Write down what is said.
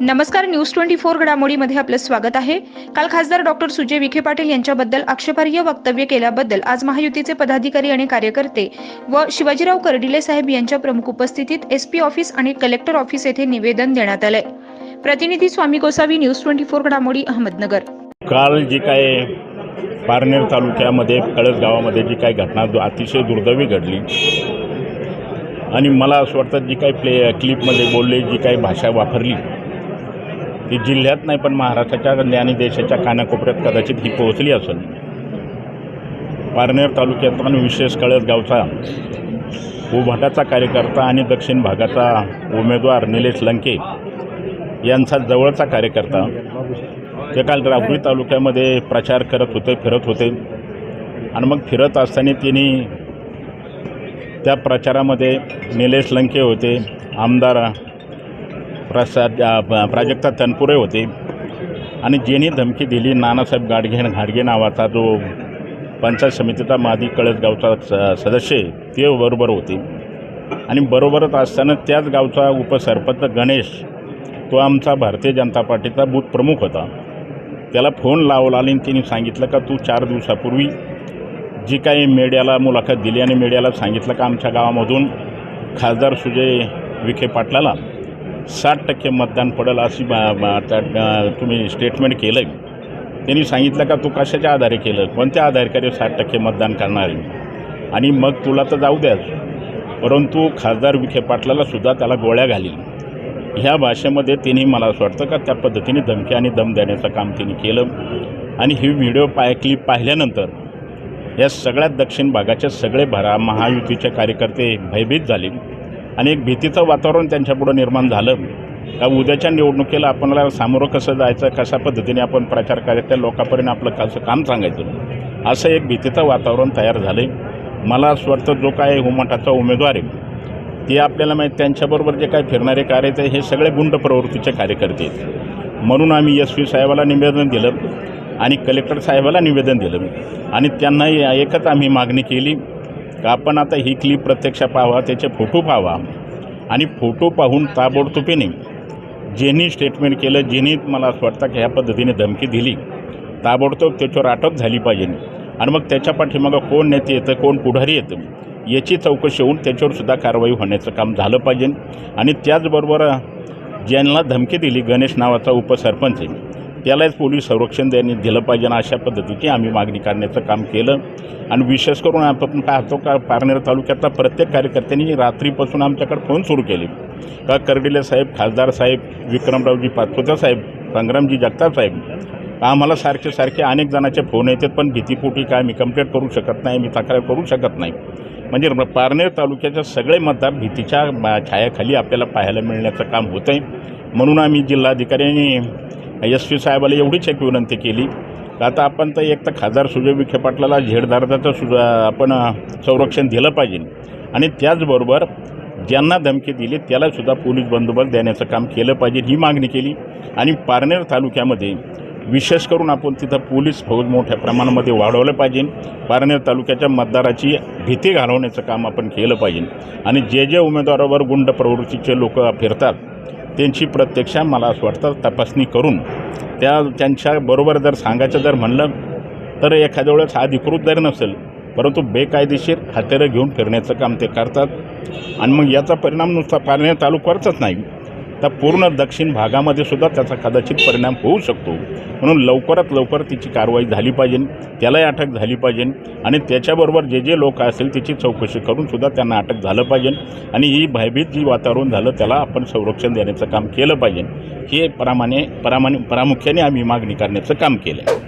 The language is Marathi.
नमस्कार न्यूज ट्वेंटी फोर घडामोडीमध्ये आपलं स्वागत आहे. काल खासदार डॉक्टर सुजय विखे पाटील यांच्याबद्दल आक्षेपार्ह वक्तव्य केल्याबद्दल आज महायुतीचे पदाधिकारी आणि कार्यकर्ते व शिवाजीराव कर्डिले साहेब यांच्या प्रमुख उपस्थितीत एसपी ऑफिस आणि कलेक्टर ऑफिस येथे निवेदन देण्यात आलंय. प्रतिनिधी Swami Gosavi news twenty four घडामोडी अहमदनगर. काल जी काय पारनेर तालुक्यामध्ये कळस गावामध्ये जी काही घटना अतिशय दुर्दैवी घडली. आणि मला असं वाटतं जी काही प्ले क्लिपमध्ये बोलले जी काही भाषा वापरली ती जिल्ह्यात नाही पण महाराष्ट्राच्या आणि देशाच्या कानाकोपऱ्यात कदाचित ही पोहोचली असेल. पारनेर तालुक्यात विशेष कळस गावचा उभाटाचा कार्यकर्ता आणि दक्षिण भागाचा उमेदवार निलेश लंके यांचा जवळचा कार्यकर्ता. ते काल राहुरी तालुक्यामध्ये प्रचार करत होते फिरत होते. आणि मग फिरत असताना त्यांनी त्या प्रचारामध्ये निलेश लंके होते आमदार प्रसाद प्राजक्ता तनपुरे होते. आणि ज्यांनी धमकी दिली नानासाहेब गाडगे घाडगे नावाचा जो पंचायत समितीचा मादी कळसगावचा स सदस्य आहे ते बरोबर होते. आणि बरोबरच असताना त्याच गावचा उपसरपंच गणेश तो आमचा भारतीय जनता पार्टीचा बूथ प्रमुख होता. त्याला फोन लावला आणि त्यांनी सांगितलं का तू चार दिवसापूर्वी जी काही मीडियाला मुलाखत दिली आणि मीडियाला सांगितलं का आमच्या गावामधून खासदार सुजय विखे पाटलाला. साठ टक्के मतदान पडेल अशी बा- त्या- तुम्ही स्टेटमेंट केलं आहे त्यांनी सांगितलं का तू कशाच्या आधारे केलं? कोणत्या आधारे साठ टक्के मतदान करणार? आहे आणि मग तुला तर जाऊ द्याच. परंतु खासदार विखे पाटलाला सुद्धा त्याला गोळ्या घालील. ह्या भाषेमध्ये त्यांनी मला असं वाटतं का त्या पद्धतीने धमकी आणि दम देण्याचं काम तिने केलं. आणि ही व्हिडिओ पाय क्लिप पाहिल्यानंतर या सगळ्यात दक्षिण भागाचे सगळे भरा महायुतीचे कार्यकर्ते भयभीत झाले. आणि एक भीतीचं वातावरण त्यांच्यापुढं निर्माण झालं. का उद्याच्या निवडणुकीला आपणाला सामोरं कसं जायचं कशा पद्धतीने आपण प्रचार करायचा त्या लोकांपर्यंत आपलं कसं काम सांगायचं असं एक भीतीचं वातावरण तयार झालं आहे मला असं वाटतं जो काय हुमटाचा उमेदवार आहे ते आपल्याला माहीत त्यांच्याबरोबर जे काय फिरणारे कार्यकर्ते हे सगळे गुंड प्रवृत्तीचे कार्यकर्ते आहेत. म्हणून आम्ही एस पी साहेबाला निवेदन दिलं आणि कलेक्टर साहेबाला निवेदन दिलं. आणि त्यांना एकच आम्ही मागणी केली का आपण आता ही क्लिप प्रत्यक्ष पाहावा त्याचे फोटो पाहावा. आणि फोटो पाहून ताबडतोबीने ज्यांनी स्टेटमेंट केलं ज्यांनी मला असं वाटतं की ह्या पद्धतीने धमकी दिली ताबडतोब त्याच्यावर अटक झाली पाहिजे. आणि मग त्याच्या पाठीमागं कोण नेते येतं कोण पुढारी येतं याची चौकशी होऊन त्याच्यावरसुद्धा कारवाई होण्याचं काम झालं पाहिजे. आणि त्याचबरोबर ज्यांना धमकी दिली गणेश नावाचा उपसरपंच आहे. त्यालाच पोलीस संरक्षण देणे दिलं पाहिजे ना अशा पद्धतीची आम्ही मागणी करण्याचं काम केलं. आणि विशेष करून आपण पाहतो का पारनेर तालुक्यातला प्रत्येक कार्यकर्त्यांनी रात्रीपासून आमच्याकडे फोन सुरू केले. का कर्डिले साहेब खासदार साहेब विक्रमरावजी पाचपुते साहेब संग्रामजी जगताप साहेब आम्हाला सारखे सारखे अनेक जणांचे फोन येतात पण भीतीपोटी काय मी कंप्लेंट करू शकत नाही मी तक्रार करू शकत नाही. म्हणजे पारनेर तालुक्याचे सगळे मतदार भीतीच्या छायाखाली आपल्याला पाहायला मिळण्याचं काम होतं आहे म्हणून आम्ही जिल्हाधिकाऱ्यांनी एस पी साहेबाला एवढीच एक विनंती केली. आता आपण तर एक तर खासदार सुजय विखे पाटलाला झेडदारदाचं सुद्धा आपण संरक्षण दिलं पाहिजे. आणि त्याचबरोबर ज्यांना धमकी दिली त्यालासुद्धा पोलीस बंदोबस्त देण्याचं काम केलं पाहिजे ही मागणी केली. आणि पारनेर तालुक्यामध्ये विशेष करून आपण तिथं पोलीस फौज मोठ्या प्रमाणामध्ये वाढवलं पाहिजे. पारनेर तालुक्याच्या मतदाराची भीती घालवण्याचं काम आपण केलं पाहिजे. आणि जे जे उमेदवारावर गुंड प्रवृत्तीचे लोक फिरतात त्यांची प्रत्यक्ष मला असं वाटतं तपासणी करून त्या त्यांच्याबरोबर जर सांगायचं जर म्हणलं तर एखाद्या वेळेस अधिकृत जरी नसेल परंतु बेकायदेशीर हत्यारं घेऊन फिरण्याचं काम ते करतात. आणि मग याचा परिणाम नुसता पारनेर तालुक्यावरचाच नाही. तर पूर्ण दक्षिण भागामध्ये सुद्धा त्याचा कदाचित परिणाम होऊ शकतो. म्हणून लवकरात लवकर तिची कारवाई झाली पाहिजे त्यालाही अटक झाली पाहिजे आणि त्याच्याबरोबर जे जे लोक असतील त्याची चौकशी करून सुद्धा त्यांना अटक झालं पाहिजे आणि ही भयभीत जी वातावरण झालं त्याला आपण संरक्षण देण्याचं काम केलं पाहिजे. हे प्रामाणे प्रामाणे प्रामुख्याने आम्ही मागणी करण्याचं काम केलं आहे